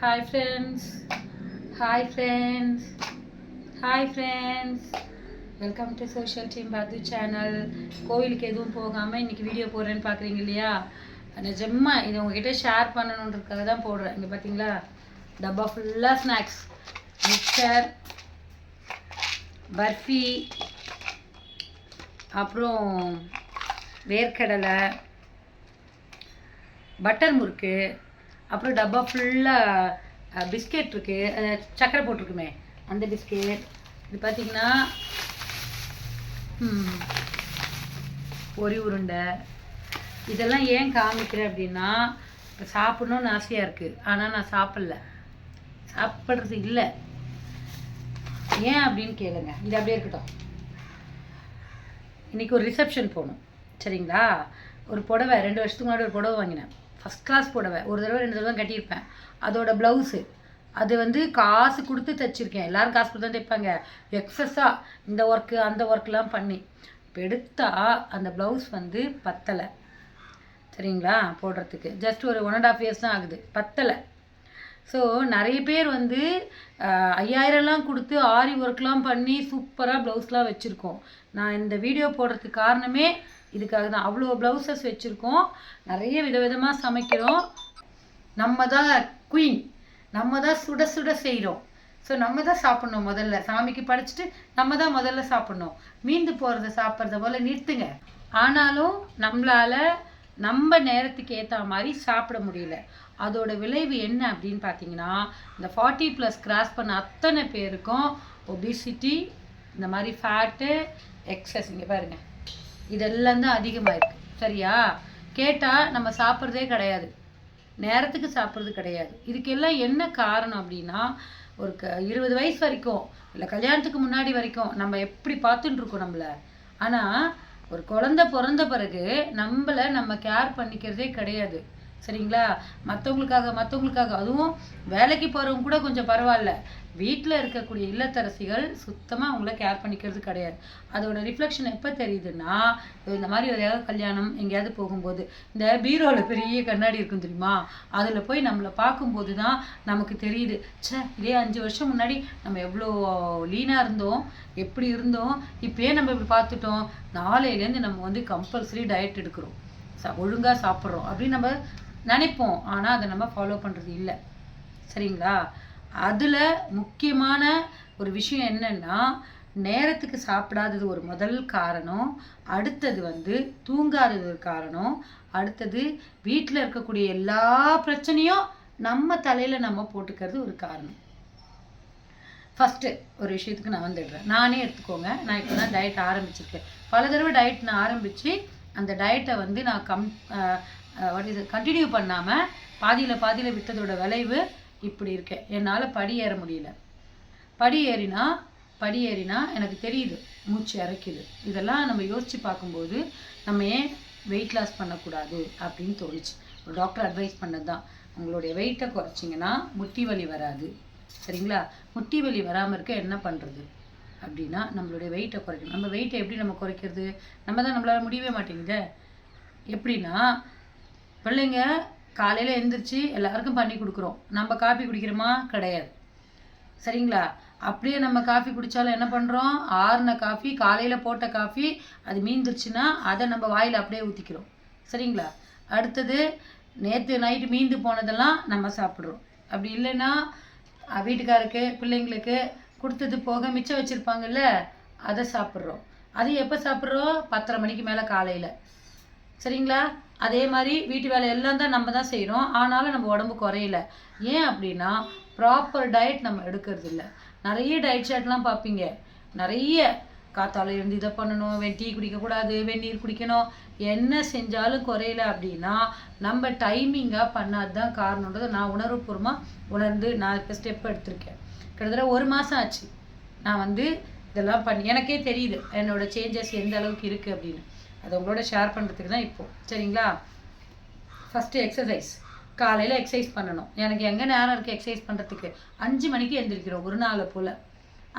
Hi friends hi friends hi friends welcome to social team பாது channel கோயிலுக்கு எதுவும் போகாமல் இன்றைக்கி வீடியோ போடுறேன்னு பார்க்குறீங்க இல்லையா? நிஜமா இது உங்ககிட்ட ஷேர் பண்ணணுன்றதுக்காக தான் போடுறேன். இங்கே பார்த்தீங்களா டப்பா ஃபுல்லாக ஸ்நாக்ஸ் மிக்சர் பர்ஃபி அப்புறம் வேர்க்கடலை பட்டர் முறுக்கு அப்புறம் டப்பா ஃபுல்லாக பிஸ்கெட் இருக்குது சக்கரை போட்டிருக்குமே அந்த பிஸ்கெட் இது பார்த்தீங்கன்னா ஒரி பொரி உருண்டை. இதெல்லாம் ஏன் காமிக்கிறேன் அப்படின்னா இப்போ சாப்பிட்ணுன்னு ஆசையாக இருக்குது ஆனால் நான் சாப்பிட்ல. சாப்பிட்றது இல்லை. ஏன் அப்படின்னு கேளுங்க. இது அப்படியே இருக்கட்டும். இன்றைக்கி ஒரு ரிசப்ஷன் போகணும். சரிங்களா? ஒரு புடவை ரெண்டு வருஷத்துக்கு முன்னாடி ஒரு புடவை வாங்கினேன். ஃபஸ்ட் கிளாஸ் புடவை ஒரு தடவை ரெண்டு தடவை கட்டியிருப்பேன். அதோட ப்ளவுஸு அது வந்து காசு கொடுத்து தைச்சிருக்கேன். எல்லாரும் காசு கொடுத்து தான் தைப்பாங்க. எக்ஸஸாக இந்த ஒர்க்கு அந்த ஒர்க்லாம் பண்ணி. இப்போ எடுத்தால் அந்த ப்ளவுஸ் வந்து பத்தலை. சரிங்களா? போடுறதுக்கு. ஜஸ்ட் ஒரு ஒன் அண்ட் ஆஃப் இயர்ஸ் தான் ஆகுது. பத்தலை. ஸோ நிறைய பேர் வந்து ஐயாயிரம்லாம் கொடுத்து ஆரி ஒர்க்லாம் பண்ணி சூப்பராக ப்ளவுஸ்லாம் வச்சுருக்கோம். நான் இந்த வீடியோ போடுறதுக்கு காரணமே இதுக்காக தான் அவ்வளோ ப்ளவுசஸ் வச்சுருக்கோம். நிறைய விதவிதமாக சமைக்கிறோம். நம்ம தான் குயின் நம்ம தான் சுட சுட செய்கிறோம் ஸோ நம்ம தான் சாப்பிட்ணும் முதல்ல. சாமிக்கு படைச்சிட்டு நம்ம தான் முதல்ல சாப்பிட்ணும். மீந்து போகிறத சாப்பிட்றத போல் நிறுத்துங்க. ஆனாலும் நம்மளால் நம்ம நேரத்துக்கு ஏற்ற மாதிரி சாப்பிட முடியல. அதோட விளைவு என்ன அப்படின்னு பார்த்தீங்கன்னா இந்த ஃபார்ட்டி ப்ளஸ் கிராஸ் பண்ண அத்தனை பேருக்கும் ஒபிசிட்டி இந்த மாதிரி ஃபேட்டு எக்ஸஸ் இங்கே பாருங்கள் இதெல்லாம் தான் அதிகமாக இருக்குது சரியா? கேட்டால் நம்ம சாப்பிட்றதே கிடையாது. நேரத்துக்கு சாப்பிட்றது கிடையாது. இதுக்கெல்லாம் என்ன காரணம் அப்படின்னா ஒரு க இருபது வயசு வரைக்கும் இல்லை கல்யாணத்துக்கு முன்னாடி வரைக்கும் நம்ம எப்படி பார்த்துட்டு இருக்கோம் நம்மளை? ஆனால் ஒரு குழந்தை பிறந்த பிறகு நம்மளை நம்ம கேர் பண்ணிக்கிறதே கிடையாது. சரிங்களா? மற்றவங்களுக்காக மற்றவங்களுக்காக அதுவும் வேலைக்கு போகிறவங்க கூட கொஞ்சம் பரவாயில்ல. வீட்டில் இருக்கக்கூடிய இல்லத்தரசிகள் சுத்தமாக அவங்கள கேர் பண்ணிக்கிறது கிடையாது. அதோட ரிஃப்ளெக்ஷன் எப்போ தெரியுதுன்னா இந்த மாதிரி ஒரு ஏதாவது கல்யாணம் எங்கேயாவது போகும்போது இந்த பீரோவில் பெரிய கண்ணாடி இருக்கும் தெரியுமா? அதில் போய் நம்மளை பார்க்கும்போது தான் நமக்கு தெரியுது. ச்சே இதே அஞ்சு வருஷம் முன்னாடி நம்ம எவ்வளோ லீனாக இருந்தோம் எப்படி இருந்தோம் இப்பயே நம்ம இப்படி பார்த்துட்டோம். நாளையிலேருந்து நம்ம வந்து கம்பல்சரி டயட் எடுக்கிறோம். சா ஒழுங்காக சாப்பிட்றோம் அப்படின்னு நம்ம நினைப்போம். ஆனால் அதை நம்ம ஃபாலோ பண்ணுறது இல்லை. சரிங்களா? அதில் முக்கியமான ஒரு விஷயம் என்னன்னா நேரத்துக்கு சாப்பிடாதது ஒரு முதல் காரணம். அடுத்தது வந்து தூங்காதது ஒரு காரணம். அடுத்தது வீட்டில் இருக்கக்கூடிய எல்லா பிரச்சனையும் நம்ம தலையில் நம்ம போட்டுக்கிறது ஒரு காரணம். ஃபஸ்ட்டு ஒரு விஷயத்துக்கு நான் வந்துடுறேன். நானே எடுத்துக்கோங்க. நான் இப்போ தான் டயட் ஆரம்பிச்சிருக்கேன். பல தடவை டயட் நான் ஆரம்பித்து அந்த டயட்டை வந்து நான் கம் கண்டினியூ பண்ணாமல் பாதியில் பாதியில் விட்டதோட விளைவு இப்படி இருக்கேன் என்னால் படி ஏற முடியல. படி ஏறினா படி ஏறினா எனக்கு தெரியுது மூச்சு இறக்கிது. இதெல்லாம் நம்ம யோசித்து பார்க்கும்போது நம்ம ஏன் வெயிட் லாஸ் பண்ணக்கூடாது அப்படின்னு தோணுச்சு. ஒரு டாக்டர் அட்வைஸ் பண்ணது தான் உங்களுடைய வெயிட்டை குறைச்சிங்கன்னா முட்டி வலி வராது. சரிங்களா? முட்டி வலி வராமல் இருக்க என்ன பண்ணுறது அப்படின்னா நம்மளுடைய வெயிட்டை குறைக்கணும். நம்ம வெயிட்டை எப்படி நம்ம குறைக்கிறது? நம்ம தான் நம்மளால் முடியவே மாட்டேங்குது. எப்படின்னா பிள்ளைங்க காலையில் எழுந்திரிச்சு எல்லாருக்கும் பண்ணி கொடுக்குறோம். நம்ம காஃபி குடிக்கிறோமா? கிடையாது. சரிங்களா? அப்படியே நம்ம காஃபி குடித்தாலும் என்ன பண்ணுறோம் ஆறுன காஃபி காலையில் போட்ட காஃபி அது மீந்துருச்சுன்னா அதை நம்ம வாயில் அப்படியே ஊற்றிக்கிறோம் சரிங்களா? அடுத்தது நேற்று நைட்டு மீந்து போனதெல்லாம் நம்ம சாப்பிட்றோம். அப்படி இல்லைன்னா வீட்டுக்காருக்கு பிள்ளைங்களுக்கு கொடுத்தது போக மிச்சம் வச்சுருப்பாங்கல்ல அதை சாப்பிட்றோம். அது எப்போ சாப்பிட்றோம்? பத்தரை மணிக்கு மேலே காலையில். சரிங்களா? அதே மாதிரி வீட்டு வேலை எல்லாம் தான் நம்ம தான் செய்கிறோம் ஆனாலும் நம்ம உடம்பு குறையல. ஏன் அப்படின்னா ப்ராப்பர் டயட் நம்ம எடுக்கிறது இல்லை. நிறைய டயட் சார்ட்லாம் பார்ப்பீங்க. நிறைய காத்தால இருந்து இதை பண்ணணும் வெ டீ குடிக்கக்கூடாது வெந்நீர் குடிக்கணும். என்ன செஞ்சாலும் குறையல அப்படின்னா நம்ம டைமிங்காக பண்ணாது தான் காரணன்றது நான் உணர்வுபூர்வமாக உணர்ந்து நான் இப்போ ஸ்டெப் எடுத்திருக்கேன். கிட்டத்தட்ட ஒரு மாதம் ஆச்சு. நான் வந்து இதெல்லாம் பண்ணி எனக்கே தெரியுது என்னோட சேஞ்சஸ் எந்த அளவுக்கு இருக்குது அப்படின்னு. அதை உங்களோட ஷேர் பண்ணுறதுக்கு தான் இப்போ. சரிங்களா? ஃபஸ்ட்டு எக்ஸசைஸ் காலையில் எக்ஸசைஸ் பண்ணணும். எனக்கு எங்கே நேரம் இருக்குது எக்ஸசைஸ் பண்ணுறதுக்கு அஞ்சு மணிக்கு எழுந்திரிக்கிறோம் ஒரு நாளை போல்.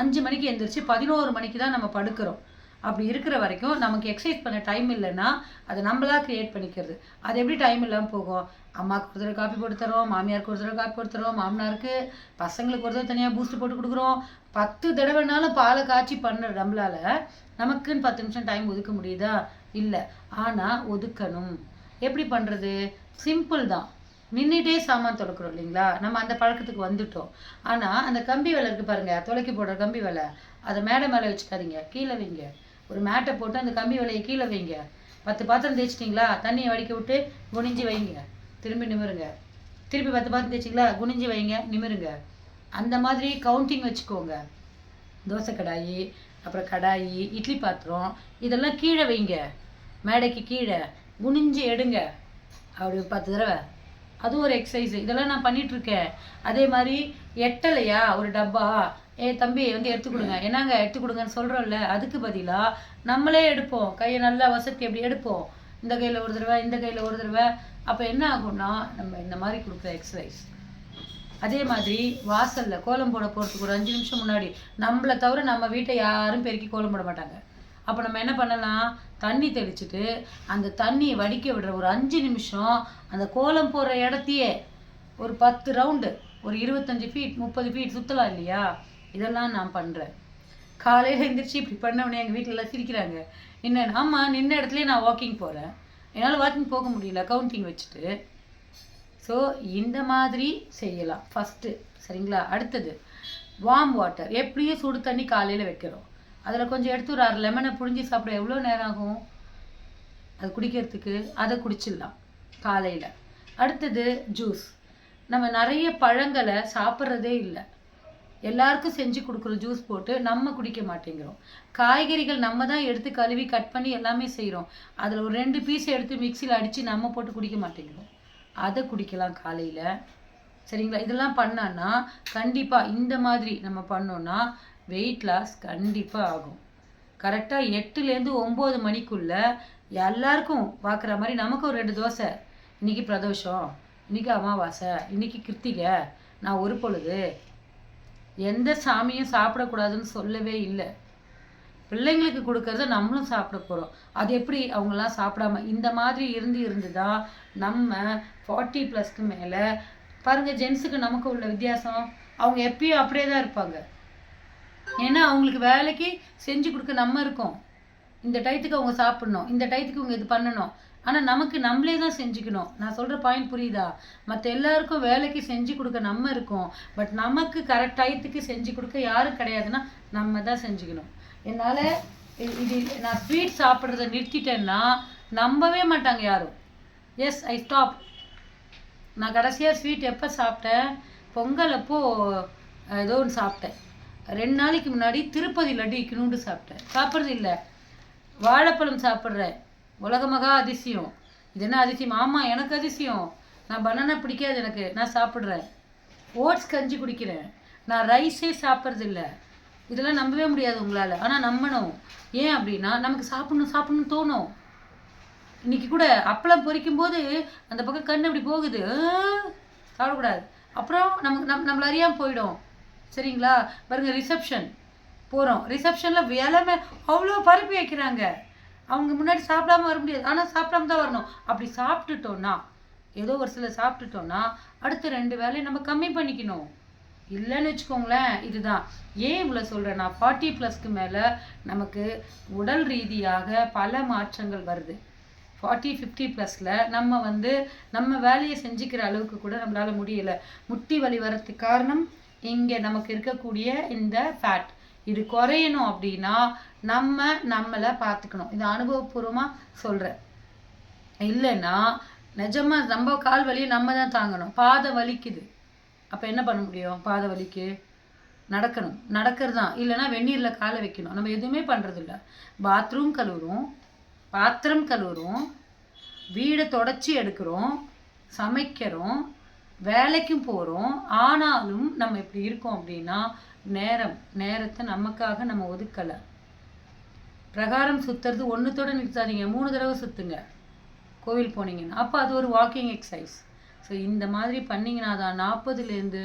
அஞ்சு மணிக்கு எழுந்திரிச்சு பதினோரு மணிக்கு தான் நம்ம படுக்கிறோம். அப்படி இருக்கிற வரைக்கும் நமக்கு எக்ஸசைஸ் பண்ண டைம் இல்லைன்னா அதை நம்மளா க்ரியேட் பண்ணிக்கிறது. அது எப்படி டைம் இல்லாமல் போகும்? அம்மாவுக்கு ஒரு தடவை காப்பி போட்டு தரோம் மாமியாருக்கு ஒரு தடவை காப்பி போட்டு தரோம் மாமனாருக்கு பசங்களுக்கு ஒரு தடவை தனியாக பூஸ்ட் போட்டு கொடுக்குறோம். பத்து தடவைனாலும் பாலை காய்ச்சி பண்ணுற நம்மளால் நமக்குன்னு பத்து நிமிஷம் டைம் ஒதுக்க முடியுதா? இல்லை. ஆனால் ஒதுக்கணும். எப்படி பண்ணுறது சிம்பிள் தான். நின்றுட்டே சாமான் தொடக்கிறோம் இல்லைங்களா? நம்ம அந்த பழக்கத்துக்கு வந்துட்டோம். ஆனால் அந்த கம்பி வேலை இருக்குது பாருங்கள் துளைக்கி போடுற கம்பி வேலை. அதை மேடை மேலே வச்சுக்காதீங்க. கீழே வைங்க. ஒரு மேட்டை போட்டு அந்த கம்பி வேலையை கீழே வைங்க. பத்து பாத்திரம் தேய்ச்சிட்டிங்களா? தண்ணியை வடிக்க விட்டு குனிஞ்சு வைங்க. திரும்பி நிமிருங்க. திருப்பி பத்து பாத்திரம் தேய்ச்சிங்களா குனிஞ்சு வைங்க. நிமிருங்க. அந்த மாதிரி கவுண்டிங் வச்சுக்கோங்க. தோசை கடாயி அப்புறம் கடாயி இட்லி பாத்திரம் இதெல்லாம் கீழே வைங்க. மேடைக்கு கீழே. குனிஞ்சு எடுங்க. அப்படி பத்து தடவை. அது ஒரு எக்ஸசைஸ் இதெல்லாம் நான் பண்ணிட்டு இருக்கேன் அதே மாதிரி எட்டலையா? ஒரு டப்பா. ஏ தம்பி வந்து எடுத்து கொடுங்க. என்னங்க எடுத்து கொடுங்கன்னு சொல்கிறோம்ல அதுக்கு பதிலாக நம்மளே எடுப்போம். கையை நல்லா வசதி அப்படி எடுப்போம். இந்த கையில் ஒரு தடவை இந்த கையில் ஒரு தடவை. அப்போ என்ன ஆகும்னா நம்ம இந்த மாதிரி கொடுக்குற எக்ஸசைஸ் அதே மாதிரி வாசல்ல கோலம் போட போகிறதுக்கு ஒரு அஞ்சு நிமிஷம் முன்னாடி நம்மளை தவிர நம்ம வீட்டை யாரும் பெருக்கி கோலம் போட மாட்டாங்க. அப்போ நம்ம என்ன பண்ணலாம்? தண்ணி தெளிச்சுட்டு அந்த தண்ணியை வடிக்க விடுற ஒரு அஞ்சு நிமிஷம் அந்த கோலம் போடுற இடத்தையே ஒரு பத்து ரவுண்டு ஒரு இருபத்தஞ்சு ஃபீட் முப்பது ஃபீட் சுற்றலாம் இல்லையா? இதெல்லாம் நான் பண்ணுறேன் காலையில் எழுந்திரிச்சு இப்படி பண்ணவொடனே எங்கள் வீட்டில் எல்லாம் சிரிக்கிறாங்க. என்ன ஆமாம் நின்ன இடத்துலையே நான் வாக்கிங் போகிறேன் என்னால் வாக்கிங் போக முடியல. கவுண்டிங் வச்சுட்டு ஸோ இந்த மாதிரி செய்யலாம். ஃபஸ்ட்டு சரிங்களா? அடுத்தது வார்ம் வாட்டர் எப்படியும் சுடு தண்ணி காலையில் வைக்கிறோம். அதில் கொஞ்சம் எடுத்து ஒரு அரை லெமனை புழிஞ்சு சாப்பிட எவ்வளோ நேரம் ஆகும்? அது குடிக்கிறதுக்கு? அதை குடிச்சிடலாம் காலையில். அடுத்தது ஜூஸ் நம்ம நிறைய பழங்களை சாப்பிட்றதே இல்லை. எல்லாருக்கும் செஞ்சு கொடுக்குற ஜூஸ் போட்டு நம்ம குடிக்க மாட்டேங்கிறோம். காய்கறிகள் நம்ம தான் எடுத்து கழுவி கட் பண்ணி எல்லாமே செய்கிறோம் அதில் ஒரு ரெண்டு பீஸ் எடுத்து மிக்சியில் அடித்து நம்ம போட்டு குடிக்க மாட்டேங்கிறோம். அதை குடிக்கலாம் காலையில். சரிங்களா? இதெல்லாம் பண்ணான்னா கண்டிப்பாக இந்த மாதிரி நம்ம பண்ணோன்னா வெயிட் லாஸ் கண்டிப்பாக ஆகும். கரெக்டாக எட்டுலேருந்து ஒம்பது மணிக்குள்ளே எல்லாருக்கும் பார்க்குற மாதிரி நமக்கு ஒரு ரெண்டு தோசை. இன்னைக்கு பிரதோஷம் இன்றைக்கி அமாவாசை இன்னைக்கு கிருத்திகை நான் ஒரு பொழுது எந்த சாமியும் சாப்பிடக்கூடாதுன்னு சொல்லவே இல்லை. பிள்ளைங்களுக்கு கொடுக்கறத நம்மளும் சாப்பிட போகிறோம் அது எப்படி அவங்களாம் சாப்பிடாம இந்த மாதிரி இருந்து இருந்து தான் நம்ம ஃபார்ட்டி ப்ளஸ்க்கு மேலே பாருங்கள் ஜென்ஸுக்கு நமக்கு உள்ள வித்தியாசம் அவங்க எப்பயும் அப்படியே தான் இருப்பாங்க. ஏன்னா அவங்களுக்கு வேலைக்கு செஞ்சு கொடுக்க நம்ம இருக்கோம். இந்த டயத்துக்கு அவங்க சாப்பிடணும் இந்த டயத்துக்கு அவங்க இது பண்ணணும். ஆனால் நமக்கு நம்மளே தான் செஞ்சுக்கணும். நான் சொல்கிற பாயிண்ட் புரியுதா? மற்ற எல்லாருக்கும் வேலைக்கு செஞ்சு கொடுக்க நம்ம இருக்கோம். பட் நமக்கு கரெக்ட் டயத்துக்கு செஞ்சு கொடுக்க யாரும் கிடையாதுன்னா நம்ம தான் செஞ்சுக்கணும். என்னால் இது நான் ஸ்வீட் சாப்பிட்றத நிறுத்திட்டேன்னா நம்பவே மாட்டாங்க யாரும். எஸ் ஐ ஸ்டாப் நான் கடைசியாக ஸ்வீட் எப்போ சாப்பிட்டேன்? பொங்கல் அப்போது ஏதோ ஒன்று சாப்பிட்டேன். ரெண்டு நாளைக்கு முன்னாடி திருப்பதி லட்டு இக்கணும்னு சாப்பிட்டேன். சாப்பிட்றது இல்லை. வாழைப்பழம் சாப்பிட்றேன். உலக மகா அதிசயம். இது என்ன அதிசயம்? ஆமாம் எனக்கு அதிசயம். நான் பனானா பிடிக்காது எனக்கு. நான் சாப்பிட்றேன். ஓட்ஸ் கஞ்சி குடிக்கிறேன். நான் ரைஸே சாப்பிட்றதில்ல இதெல்லாம் நம்பவே முடியாது உங்களால். ஆனால் நம்பணும். ஏன் அப்படின்னா நமக்கு சாப்பிடணும் சாப்பிடணும்னு தோணும். இன்னைக்கு கூட அப்பளம் பொரிக்கும் போது அந்த பக்கம் கண் அப்படி போகுது. சாப்பிடக்கூடாது. அப்புறம் நமக்கு நம் நம்மள அறியாமல் போயிடும். சரிங்களா? பாருங்க ரிசப்ஷன் போகிறோம் ரிசப்ஷனில் விலமை அவ்வளோ பருப்பி வைக்கிறாங்க. அவங்க முன்னாடி சாப்பிடாம வர முடியாது. ஆனால் சாப்பிடாம தான் வரணும். அப்படி சாப்பிட்டுட்டோன்னா ஏதோ ஒரு சில சாப்பிட்டுட்டோன்னா அடுத்த ரெண்டு வேலையை நம்ம கம்மி பண்ணிக்கணும். இல்லைன்னு வச்சுக்கோங்களேன் இதுதான். ஏன் இவ்வளோ சொல்கிறேன்னா ஃபார்ட்டி ப்ளஸ்க்கு மேலே நமக்கு உடல் ரீதியாக பல மாற்றங்கள் வருது. ஃபார்ட்டி ஃபிஃப்டி ப்ளஸில் நம்ம வந்து நம்ம வேலையை செஞ்சுக்கிற அளவுக்கு கூட நம்மளால் முடியலை. முட்டி வலி வரத்துக்கு காரணம் இங்கே நமக்கு இருக்கக்கூடிய இந்த ஃபேட் இது குறையணும் அப்படின்னா நம்ம நம்மளை பார்த்துக்கணும். இது அனுபவபூர்வமாக சொல்கிறேன் இல்லைன்னா நிஜமாக நம்ம கால் வலியை நம்ம தான் தாங்கணும். பாதை வலிக்குது. அப்போ என்ன பண்ண முடியும்? பாதை வலிக்கு. நடக்கணும். நடக்கிறது? தான் இல்லைன்னா வெந்நீரில் காலை வைக்கணும். நம்ம எதுவுமே பண்ணுறதில்ல பாத்ரூம் கழுவுறோம். பாத்திரம் கழுவுறோம். வீடை தொடச்சி எடுக்கிறோம். சமைக்கிறோம். வேலைக்கும் போகிறோம் ஆனாலும் நம்ம இப்படி இருக்கோம் அப்படின்னா நேரம் நேரத்தை நமக்காக நம்ம ஒதுக்கலை. பிரகாரம் சுத்துறது ஒன்றுத்தோடு நிறுத்தாதீங்க. மூணு தடவை சுற்றுங்க கோவில் போனீங்கன்னா. அப்போ அது ஒரு வாக்கிங் எக்ஸசைஸ் ஸோ இந்த மாதிரி பண்ணிங்கன்னா தான் நாற்பதுலேருந்து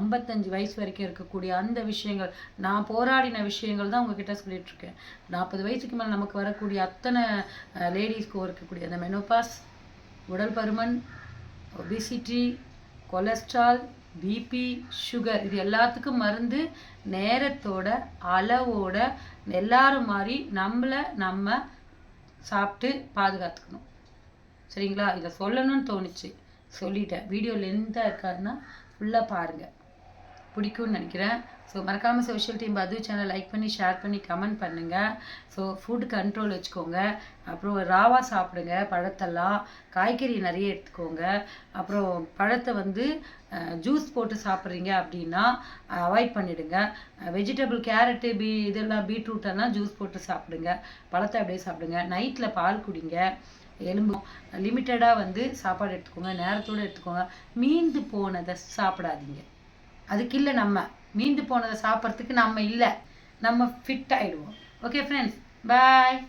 ஐம்பத்தஞ்சு வயசு வரைக்கும் இருக்கக்கூடிய அந்த விஷயங்கள் நான் போராடின விஷயங்கள் தான் உங்ககிட்ட சொல்லிகிட்ருக்கேன் நாற்பது வயசுக்கு மேலே நமக்கு வரக்கூடிய அத்தனை லேடிஸ்க்கும் இருக்கக்கூடிய அந்த மெனோபாஸ் உடல் பருமன் ஒபிசிட்டி கொலஸ்ட்ரால் பிபி சுகர் இது எல்லாத்துக்கும் மருந்து நேரத்தோட அளவோட எல்லாரும் மாதிரி நம்மளை நம்ம சாப்பிட்டு பாதுகாத்துக்கணும். சரிங்களா? இதை சொல்லணும்னு தோணுச்சு. சொல்லிட்டேன். வீடியோ லென்த்தாக இருக்காதுன்னா ஃபுல்லாக பாருங்கள் பிடிக்கும்னு நினைக்கிறேன். ஸோ மறக்காமல் சோஷியல் டீம் பது சேனல் லைக் பண்ணி ஷேர் பண்ணி கமெண்ட் பண்ணுங்கள் ஸோ ஃபுட் கண்ட்ரோல் வச்சுக்கோங்க. அப்புறம் ராவா சாப்பிடுங்க பழத்தெல்லாம். காய்கறி நிறைய எடுத்துக்கோங்க. அப்புறம் பழத்தை வந்து ஜூஸ் போட்டு சாப்பிட்றீங்க அப்படின்னா அவாய்ட் பண்ணிவிடுங்க வெஜிடபிள் கேரட்டு பீ இதெல்லாம் பீட்ரூட்டெல்லாம் ஜூஸ் போட்டு சாப்பிடுங்க. பழத்தை அப்படியே சாப்பிடுங்க. நைட்டில் பால் குடிங்க. எலும்பு. லிமிட்டடாக வந்து சாப்பாடு எடுத்துக்கோங்க நேரத்தோடு எடுத்துக்கோங்க. மீந்து போனதை சாப்பிடாதீங்க. அதுக்கு இல்லை நம்ம. மீந்து போனதை சாப்பிட்றதுக்கு நம்ம இல்லை. நம்ம ஃபிட் ஆகிடுவோம் ஓகே ஃப்ரெண்ட்ஸ் பாய்